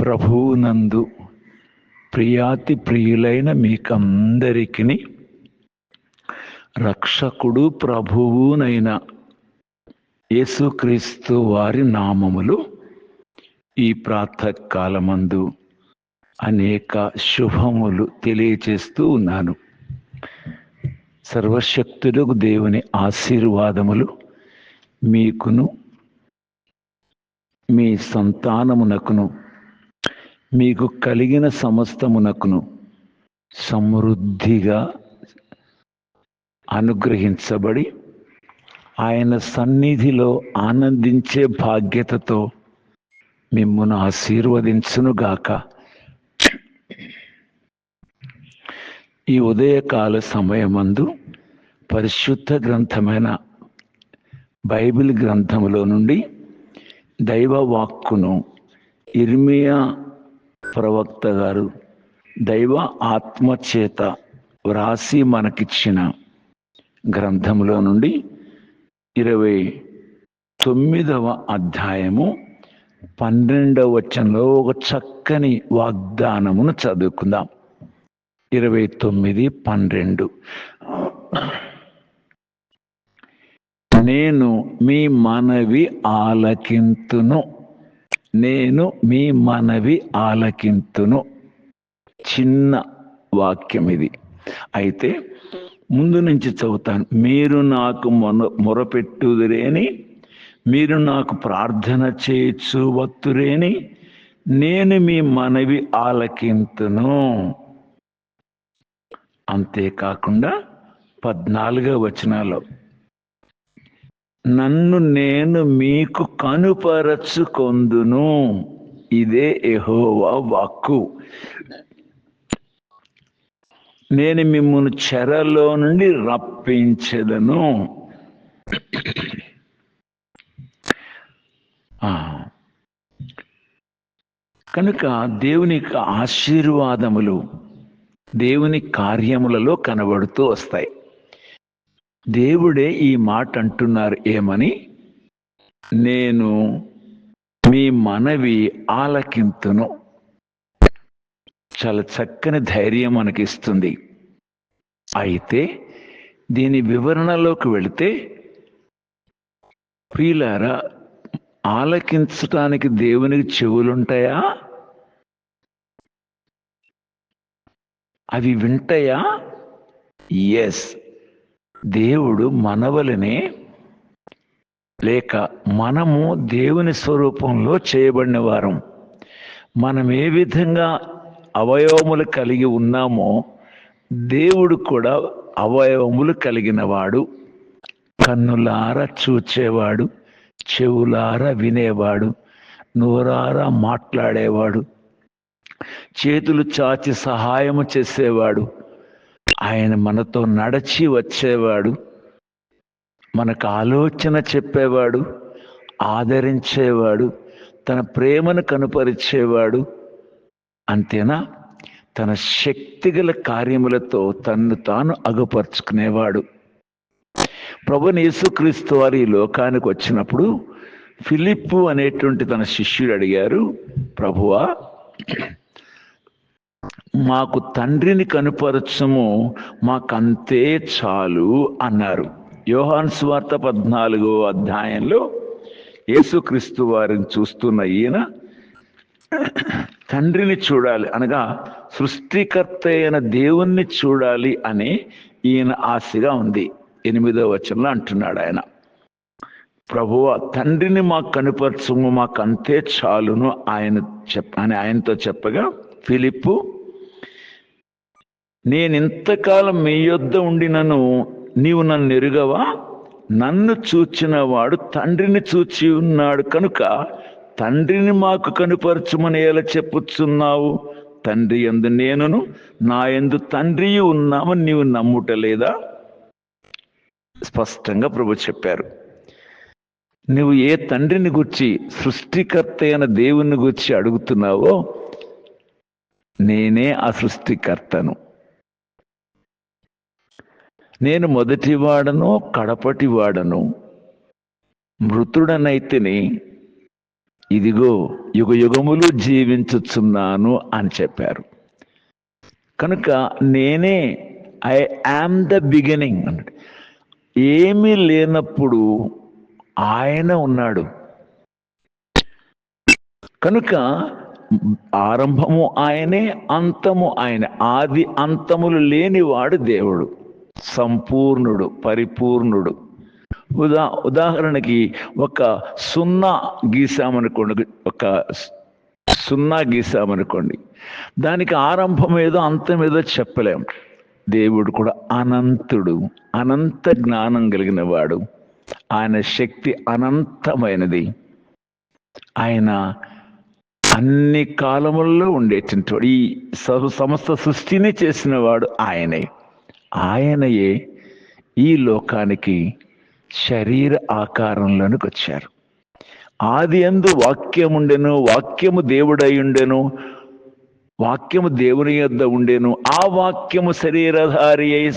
ప్రభువునందు ప్రియాతి ప్రియులైన మీకందరికీ రక్షకుడు ప్రభువునైన యేసుక్రీస్తు వారి నామములు ఈ ప్రాతకాలమందు అనేక శుభములు తెలియచేస్తూ ఉన్నాను. సర్వశక్తులకు దేవుని ఆశీర్వాదములు మీకును మీ సంతానమునకును మీకు కలిగిన సమస్తమునకును సమృద్ధిగా అనుగ్రహించబడి ఆయన సన్నిధిలో ఆనందించే బాధ్యతతో మిమ్మల్ని ఆశీర్వదించునుగాక ఈ ఉదయకాల సమయమందు పరిశుద్ధ గ్రంథమైన బైబిల్ గ్రంథములో నుండి దైవ వాక్కును ఇర్మియా ప్రవక్త గారు దైవ ఆత్మచేత వ్రాసి మనకిచ్చిన గ్రంథంలో నుండి ఇరవై తొమ్మిదవ అధ్యాయము పన్నెండవ వచనంలో ఒక చక్కని వాగ్దానమును చదువుకుందాం. ఇరవై తొమ్మిది పన్నెండు. నేను మీ మనవి ఆలకింతును. నేను మీ మనవి ఆలకింతును. చిన్న వాక్యం ఇది. అయితే ముందు నుంచి చదువుతాను. మీరు నాకు మొన మొరపెట్టుదురేని మీరు నాకు ప్రార్థన చేయొచ్చు వత్తురేని నేను మీ మనవి ఆలకింతును. అంతేకాకుండా పద్నాలుగో వచనాలు నన్ను నేను మీకు కనుపరచుకొందును. ఇదే ఎహోవా వాక్కు. నేను మిమ్మల్ని చెరలో నుండి రప్పించదను. కనుక దేవుని ఆశీర్వాదములు దేవుని కార్యములలో కనబడుతూ వస్తాయి. దేవుడే ఈ మాట అంటున్నారు ఏమని? నేను మీ మనవి ఆలకింతును. చాలా చక్కని ధైర్యం మనకిస్తుంది. అయితే దీని వివరణలోకి వెళితే ప్రియులారా ఆలకించటానికి దేవునికి చెవులుంటాయా? అవి వింటాయా? ఎస్ దేవుడు మనవలనే లేక మనము దేవుని స్వరూపంలో చేయబడిన వారం మనం ఏ విధంగా అవయవములు కలిగి ఉన్నామో దేవుడు కూడా అవయవములు కలిగినవాడు. కన్నులార చూచేవాడు చెవులార వినేవాడు నోరార మాట్లాడేవాడు చేతులు చాచి సహాయము చేసేవాడు. ఆయన మనతో నడచి వచ్చేవాడు మనకు ఆలోచన చెప్పేవాడు ఆదరించేవాడు తన ప్రేమను కనుపరిచేవాడు. అంతేనా? తన శక్తిగల కార్యములతో తన్ను తాను అగపరుచుకునేవాడు. ప్రభుని యేసుక్రీస్తు వారి ఈ లోకానికి వచ్చినప్పుడు ఫిలిప్పు అనేటువంటి తన శిష్యుడు అడిగారు ప్రభువా మాకు తండ్రిని కనుపరచము మాకంతే చాలు అన్నారు. యోహాన్ స్వార్త పద్నాలుగో అధ్యాయంలో యేసుక్రీస్తు వారిని చూస్తున్న ఈయన తండ్రిని చూడాలి అనగా సృష్టికర్త అయిన దేవుణ్ణి చూడాలి అని ఈయన ఆశగా ఉంది. ఎనిమిదో వచనంలో అంటున్నాడు ఆయన. ప్రభువ తండ్రిని మాకు కనుపరచము మాకు అంతే చాలును ఆయన చెప్ అని ఆయనతో చెప్పగా ఫిలిప్పు నేను ఇంతకాలం మీ యొద్ద ఉండినను నీవు నన్ను ఎరుగవా? నన్ను చూచిన వాడు తండ్రిని చూచి ఉన్నాడు కనుక తండ్రిని మాకు కనుపరచుమని ఎలా చెప్పుచున్నావు? తండ్రి ఎందు నేనును నా ఎందు తండ్రి ఉన్నామని నీవు నమ్ముట లేదా స్పష్టంగా ప్రభు చెప్పారు. నువ్వు ఏ తండ్రిని గుర్చి సృష్టికర్త అయిన దేవుని గుర్చి అడుగుతున్నావో నేనే ఆ సృష్టికర్తను. నేను మొదటివాడను కడపటివాడను మృతుడనైతిని ఇదిగో యుగ యుగములు జీవించుచున్నాను అని చెప్పారు. కనుక నేనే ఐ యామ్ ద బిగినింగ్ అన్నాడు ఏమీ లేనప్పుడు ఆయన ఉన్నాడు. కనుక ఆరంభము ఆయనే అంతము ఆయన. ఆది అంతములు లేనివాడు దేవుడు. సంపూర్ణుడు పరిపూర్ణుడు. ఉదా ఉదాహరణకి ఒక సున్నా గీసామనుకోండి ఒక సున్నా గీసామనుకోండి దానికి ఆరంభం ఏదో అంతం ఏదో చెప్పలేం. దేవుడు కూడా అనంతుడు అనంత జ్ఞానం కలిగిన వాడు ఆయన శక్తి అనంతమైనది. ఆయన అన్ని కాలముల్లో ఉండేటటువంటి ఈ సమస్త సృష్టిని చేసిన వాడు ఆయనే. ఆయనయే ఈ లోకానికి శరీర ఆకారంలోనికి వచ్చారు. ఆది ఎందు వాక్యం ఉండెను వాక్యము దేవుడై ఉండెను వాక్యము దేవుని యొద్ద ఉండెను. ఆ వాక్యము శరీరధారి అయి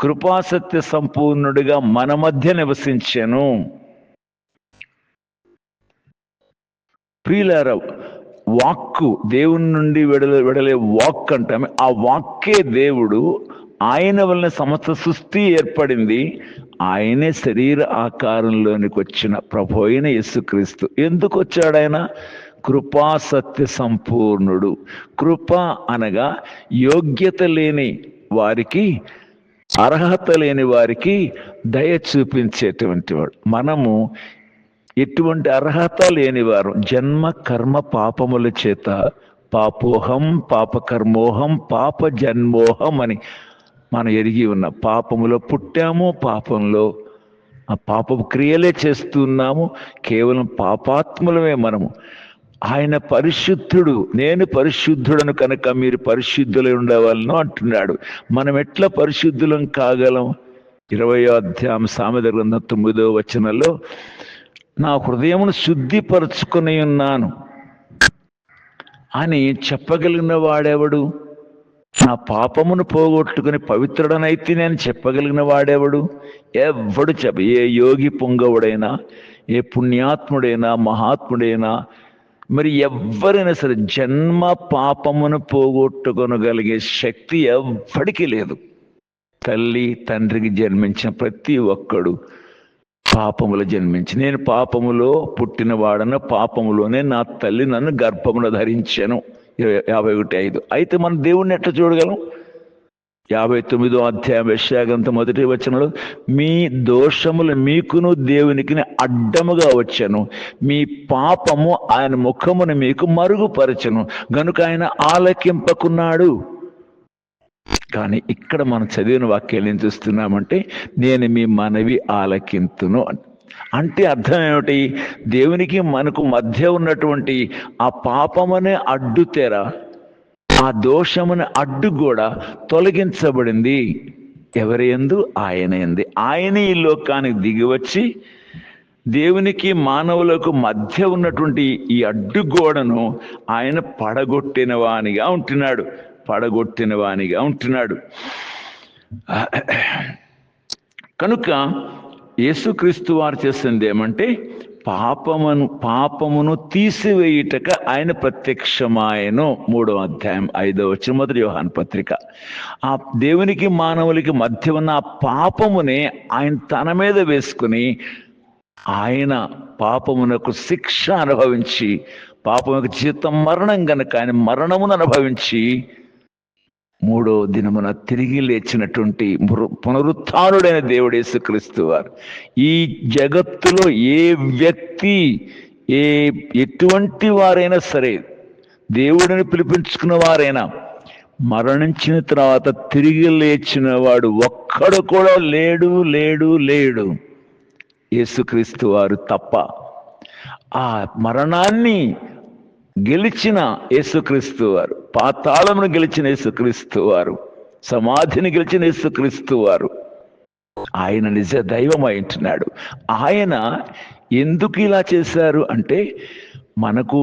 కృపాసత్య సంపూర్ణుడిగా మన మధ్య నివసించెను. ప్రియులార వాక్కు దేవుని నుండి వెడలే విడలే వాక్ అంటామే ఆ వాక్కే దేవుడు ఆయన వలన సమస్త సృష్టి ఏర్పడింది. ఆయనే శరీర ఆకారంలోనికి వచ్చిన ప్రభు అయిన యేసుక్రీస్తు. ఎందుకు వచ్చాడు ఆయన? కృపా సత్య సంపూర్ణుడు. కృప అనగా యోగ్యత లేని వారికి అర్హత లేని వారికి దయ చూపించేటువంటి వాడు. మనము ఎటువంటి అర్హత లేనివారు జన్మ కర్మ పాపముల చేత పాపోహం పాపకర్మోహం పాప జన్మోహం అని మనం ఎరిగి ఉన్న పాపములో పుట్టాము పాపంలో ఆ పాపపు క్రియలే చేస్తున్నాము కేవలం పాపాత్ములమే మనము. ఆయన పరిశుద్ధుడు నేను పరిశుద్ధుడను కనుక మీరు పరిశుద్ధులై ఉండవాలను అంటున్నాడు. మనం ఎట్లా పరిశుద్ధులం కాగలం? ఇరవయో అధ్యాయం సామెత గ్రంథం తొమ్మిదో వచనంలో నా హృదయమును శుద్ధిపరచుకొని ఉన్నాను. అని చెప్పగలిగిన వాడెవడు? నా పాపమును పోగొట్టుకుని పవిత్రుడనైతే నేను చెప్పగలిగిన వాడెవడు? ఎవడు చెప్ప ఏ యోగి పొంగవుడైనా ఏ పుణ్యాత్ముడైనా మహాత్ముడైనా మరి ఎవరైనా సరే జన్మ పాపమును పోగొట్టుకొనగలిగే శక్తి ఎవ్వడికి లేదు. తల్లి తండ్రికి జన్మించిన ప్రతి ఒక్కడు పాపములో జన్మించి నేను పాపములో పుట్టినవాడను పాపములోనే నా తల్లి నన్ను గర్భమున ధరించాను. ఇరవై- యాభై ఒకటి ఐదు. అయితే మనం దేవుణ్ణి ఎట్లా చూడగలం? యాభై తొమ్మిదో అధ్యాయం యశాగంత మొదటి వచ్చినలో మీ దోషములు మీకును దేవునికి అడ్డముగా వచ్చాను. మీ పాపము ఆయన ముఖమును మీకు మరుగుపరచను. గనుక ఆయన ఆలకింపకున్నాడు. కానీ ఇక్కడ మనం చదివిన వాక్యాలు ఏం చూస్తున్నామంటే నేను మీ మనవి ఆలకింతును అని అంటే అర్థం ఏమిటి? దేవునికి మనకు మధ్య ఉన్నటువంటి ఆ పాపమనే అడ్డు తెర ఆ దోషమనే అడ్డు కూడా తొలగించబడింది. ఎవరి ఎందు? ఆయన ఎందు. ఆయన ఈ లోకానికి దిగివచ్చి దేవునికి మానవులకు మధ్య ఉన్నటువంటి ఈ అడ్డుగోడను ఆయన పడగొట్టిన వానిగా ఉంటున్నాడు. పడగొట్టిన వానిగా ఉంటున్నాడు. కనుక యేసుక్రీస్తు వారు చేసింది ఏమంటే పాపమును పాపమును తీసివేయుటక ఆయన ప్రత్యక్షమాయను. మూడో అధ్యాయం ఐదో వచ్చిన మొదటి యోహాన్ పత్రిక. ఆ దేవునికి మానవులకి మధ్య ఉన్న ఆ పాపమునే ఆయన తన మీద వేసుకుని ఆయన పాపమునకు శిక్ష అనుభవించి పాపమునకు జీతం మరణం గనక ఆయన మరణమును అనుభవించి మూడో దినమున తిరిగి లేచినటువంటి పునరుత్డైన దేవుడేసు దేవుడు వారు. ఈ జగత్తులో ఏ వ్యక్తి ఏ ఎటువంటి వారైనా సరే దేవుడిని పిలిపించుకున్న వారైనా మరణించిన తర్వాత తిరిగి లేచిన వాడు ఒక్కడు కూడా లేడు లేడు లేడు. యేసుక్రీస్తు వారు తప్ప. ఆ మరణాన్ని గెలిచిన యేసుక్రీస్తు వారు. పాతాళమును గెలిచిన యేసుక్రీస్తు వారు సమాధిని గెలిచిన యేసుక్రీస్తు వారు. ఆయన నిజ దైవం అంటున్నాడు ఆయన ఎందుకు ఇలా చేశారు అంటే మనకు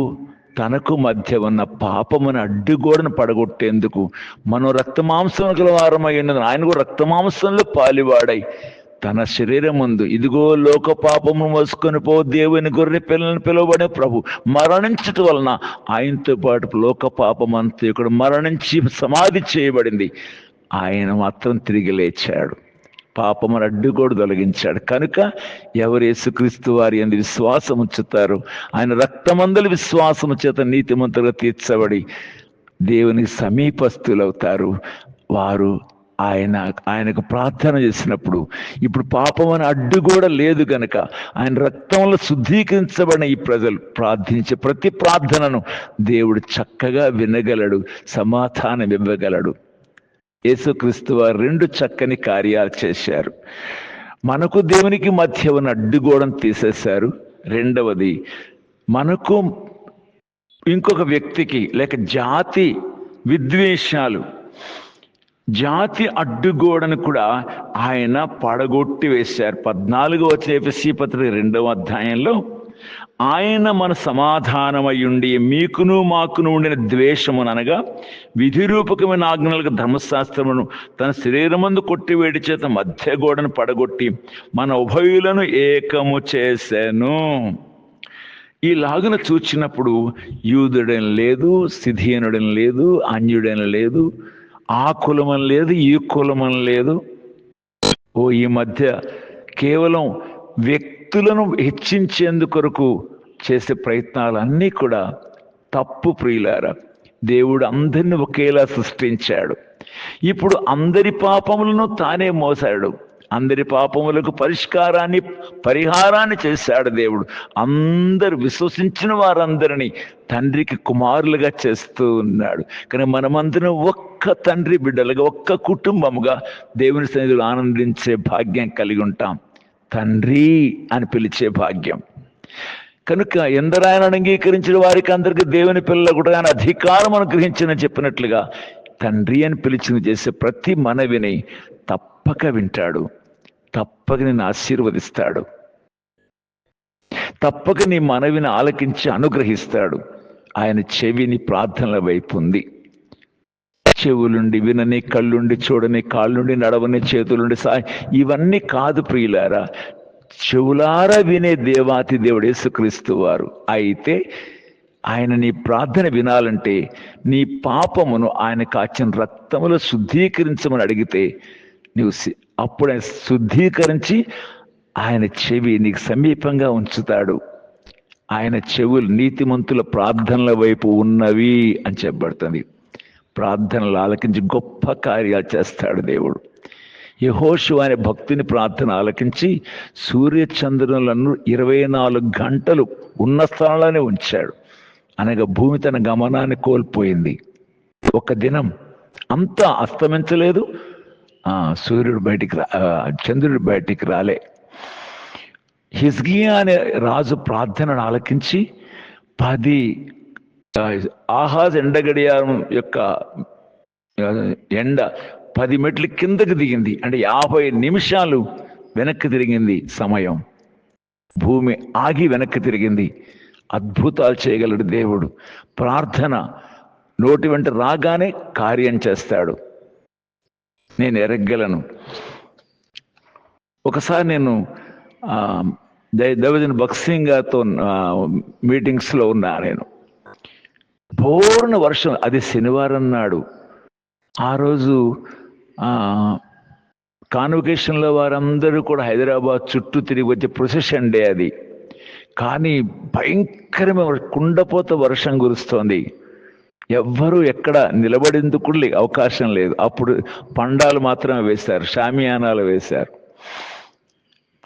తనకు మధ్య ఉన్న పాపమును అడ్డుగోడను పడగొట్టేందుకు మనం రక్తమాంసం గల వారమై ఉన్నది ఆయన కూడా రక్తమాంసంలో పాలివాడై తన శరీరం ముందు ఇదిగో లోక పాపము మోసుకొని పో దేవుని గొర్రె పిల్లలను పిలువబడే ప్రభు. మరణించటం వలన ఆయనతో పాటు లోక పాపం అంతా ఇక్కడ మరణించి సమాధి చేయబడింది. ఆయన మాత్రం తిరిగి లేచాడు. పాపమును అడ్డుగోడు తొలగించాడు. కనుక ఎవరు యేసుక్రీస్తు వారి అందు విశ్వాసం ఉంచుతారు ఆయన రక్తమందలి విశ్వాసము చేత నీతిమంతులుగా తీర్చబడి దేవునికి సమీపస్తులవుతారు వారు ఆయన ఆయనకు ప్రార్థన చేసినప్పుడు ఇప్పుడు పాపం అని అడ్డు కూడా లేదు గనక ఆయన రక్తంలో శుద్ధీకరించబడిన ఈ ప్రజలు ప్రార్థించే ప్రతి ప్రార్థనను దేవుడు చక్కగా వినగలడు సమాధానం ఇవ్వగలడు. యేసుక్రీస్తు వారు రెండు చక్కని కార్యాలు చేశారు. మనకు దేవునికి మధ్య ఉన్న అడ్డుగోడను తీసేశారు. రెండవది మనకు ఇంకొక వ్యక్తికి లేక జాతి విద్వేషాలు జాతి అడ్డుగోడను కూడా ఆయన పడగొట్టి వేశారు. పద్నాలుగో చేపసి పత్రిక రెండవ అధ్యాయంలో ఆయన మన సమాధానమయ్యుండి మీకును మాకును ఉండిన ద్వేషమును అనగా విధిరూపకమైన ఆజ్ఞలకు ధర్మశాస్త్రమును తన శరీరమందు కొట్టివేడి చేత మధ్య గోడను పడగొట్టి మన ఉభయులను ఏకము చేశాను ఈ లాగున చూచినప్పుడు యూదుడని లేదు సిధియనుడని లేదు అన్యుడని లేదు ఆ కులమని లేదు ఈ కులమని లేదు. ఓ ఈ మధ్య కేవలం వ్యక్తులను హెచ్చించేందుకొరకు చేసే ప్రయత్నాలు అన్నీ కూడా తప్పు ప్రియులారా. దేవుడు అందరిని ఒకేలా సృష్టించాడు. ఇప్పుడు అందరి పాపములను తానే మోసాడు. అందరి పాపములకు పరిష్కారాన్ని పరిహారాన్ని చేశాడు దేవుడు. అందరు విశ్వసించిన వారందరినీ తండ్రికి కుమారులుగా చేస్తూ ఉన్నాడు. కానీ మనమందరం ఒక్క తండ్రి బిడ్డలుగా ఒక్క కుటుంబముగా దేవుని సన్నిధిలో ఆనందించే భాగ్యం కలిగి ఉంటాం. తండ్రి అని పిలిచే భాగ్యం. కనుక ఎందరాయన అంగీకరించిన వారికి అందరికీ దేవుని పిల్లలు కూడా ఆయన అధికారం అనుగ్రహించిన చెప్పినట్లుగా తండ్రి అని పిలిచిన చేసే ప్రతి మనవిని తప్పక వింటాడు. తప్పక నేను ఆశీర్వదిస్తాడు. తప్పక నీ మనవిని ఆలకించి అనుగ్రహిస్తాడు. ఆయన చెవిని ప్రార్థనల వైపు ఉంది. చెవులుండి వినని కళ్ళుండి చూడని కాళ్ళుండి నడవని చేతులుండి సా ఇవన్నీ కాదు ప్రియులారా. చెవులారా వినే దేవాతి దేవుడు యేసుక్రీస్తు వారు. అయితే ఆయన నీ ప్రార్థన వినాలంటే నీ పాపమును ఆయన కాచిన రక్తములో శుద్ధీకరించమని అడిగితే నీవు అప్పుడు ఆయన శుద్ధీకరించి ఆయన చెవి నీకు సమీపంగా ఉంచుతాడు. ఆయన చెవులు నీతిమంతుల ప్రార్థనల వైపు ఉన్నవి అని చెప్పబడుతుంది. ప్రార్థనలు ఆలకించి గొప్ప కార్యాలు చేస్తాడు దేవుడు. యహోషు అనే భక్తుని ప్రార్థన ఆలకించి సూర్యచంద్రులను ఇరవై నాలుగు గంటలు ఉన్న స్థలంలోనే ఉంచాడు. అనగా భూమి తన గమనాన్ని కోల్పోయింది. ఒక దినం అంతా అస్తమించలేదు సూర్యుడు బయటికి రా చంద్రుడు బయటికి రాలే. హిజ్గియా అనే రాజు ప్రార్థనను ఆలకించి పది ఆహాజ్ ఎండగడియారం యొక్క ఎండ పది మెట్లు కిందకి దిగింది. అంటే యాభై నిమిషాలు వెనక్కి తిరిగింది సమయం. భూమి ఆగి వెనక్కి తిరిగింది. అద్భుతాలు చేయగలడు దేవుడు. ప్రార్థన నోటి వెంట రాగానే కార్యం చేస్తాడు. నేను ఎరగలను ఒకసారి నేను ఆ, దైవజన బక్సింగ్ గారితో మీటింగ్స్లో ఉన్నా నేను. పూర్ణ వర్షం అది శనివారం నాడు. ఆ రోజు కాన్వకేషన్లో వారందరూ కూడా హైదరాబాద్ చుట్టూ తిరిగి వచ్చే ప్రొసెషన్ డే అది. కానీ భయంకరమైన కుండపోత వర్షం కురుస్తోంది. ఎవ్వరూ ఎక్కడ నిలబడేందుకు కూడా అవకాశం లేదు. అప్పుడు పండాలు మాత్రమే వేశారు షామియానాలు వేశారు.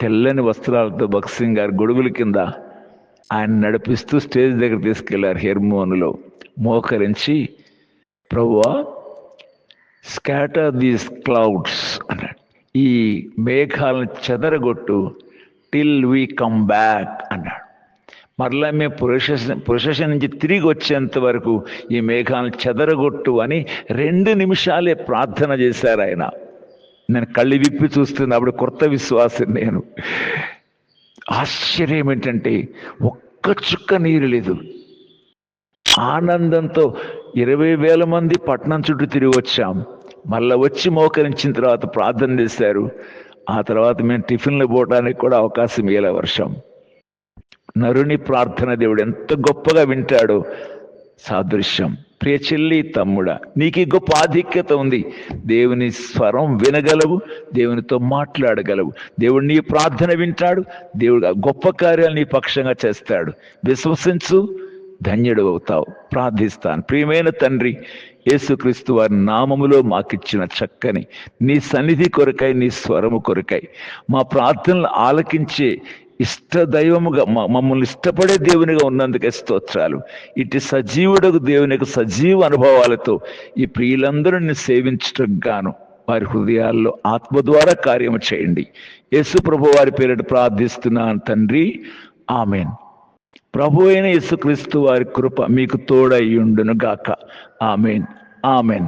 తెల్లని వస్త్రాలతో భక్సింగ్ గారు గొడుగుల కింద ఆయన నడిపిస్తూ స్టేజ్ దగ్గర తీసుకెళ్ళారు హెర్మోనులో. మోకరించి ప్రభువా స్కాటర్ దీస్ క్లౌడ్స్ అన్నాడు. ఈ మేఘాలను చెదరగొట్టు టిల్ వీ కమ్ బ్యాక్ అన్నాడు. మరలా మేము ప్రొసెషన్ ప్రొసెషన్ నుంచి తిరిగి వచ్చేంత వరకు ఈ మేఘాలను చెదరగొట్టు అని రెండు నిమిషాలే ప్రార్థన చేశారు ఆయన. నేను కళ్ళు విప్పి చూస్తున్నప్పుడు కొత్త విశ్వాసం నేను. ఆశ్చర్యం ఏంటంటే ఒక్క చుక్క నీరు లేదు. ఆనందంతో ఇరవై వేల మంది పట్టణం చుట్టూ తిరిగి వచ్చాం. మళ్ళా వచ్చి మోకరించిన తర్వాత ప్రార్థన చేశారు. ఆ తర్వాత మేము టిఫిన్లు పోవడానికి కూడా అవకాశం ఇవ్వలే వర్షం. నరుని ప్రార్థన దేవుడు ఎంత గొప్పగా వింటాడో. సాదృశ్యం. ప్రియ చెల్లి తమ్ముడా నీకు గొప్ప ఆధిక్యత ఉంది. దేవుని స్వరం వినగలవు దేవునితో మాట్లాడగలవు. దేవుడు నీ ప్రార్థన వింటాడు దేవుడు గొప్ప కార్యాలు నీ పక్షంగా చేస్తాడు. విశ్వసించు ధన్యుడు అవుతావు. ప్రార్థిస్తాను. ప్రియమైన తండ్రి యేసుక్రీస్తు వారి నామములో మాకిచ్చిన చక్కని నీ సన్నిధి కొరకై నీ స్వరము కొరకై మా ప్రార్థనలు ఆలకించే ఇష్ట దైవముగా మ- మమ్మల్ని ఇష్టపడే దేవునిగా ఉన్నందుకే స్తోత్రాలు. ఇటు సజీవుడకు దేవునికి సజీవ అనుభవాలతో ఈ ప్రియులందరిని సేవించటం గాను వారి హృదయాల్లో ఆత్మ ద్వారా కార్యము చేయండి. యేసు ప్రభు వారి పేరిట ప్రార్థిస్తున్నాను తండ్రి. ఆమెన్. ప్రభు అయిన యేసుక్రీస్తు వారి కృప మీకు తోడయ్యుండును గాక ఆమెన్. ఆమెన్.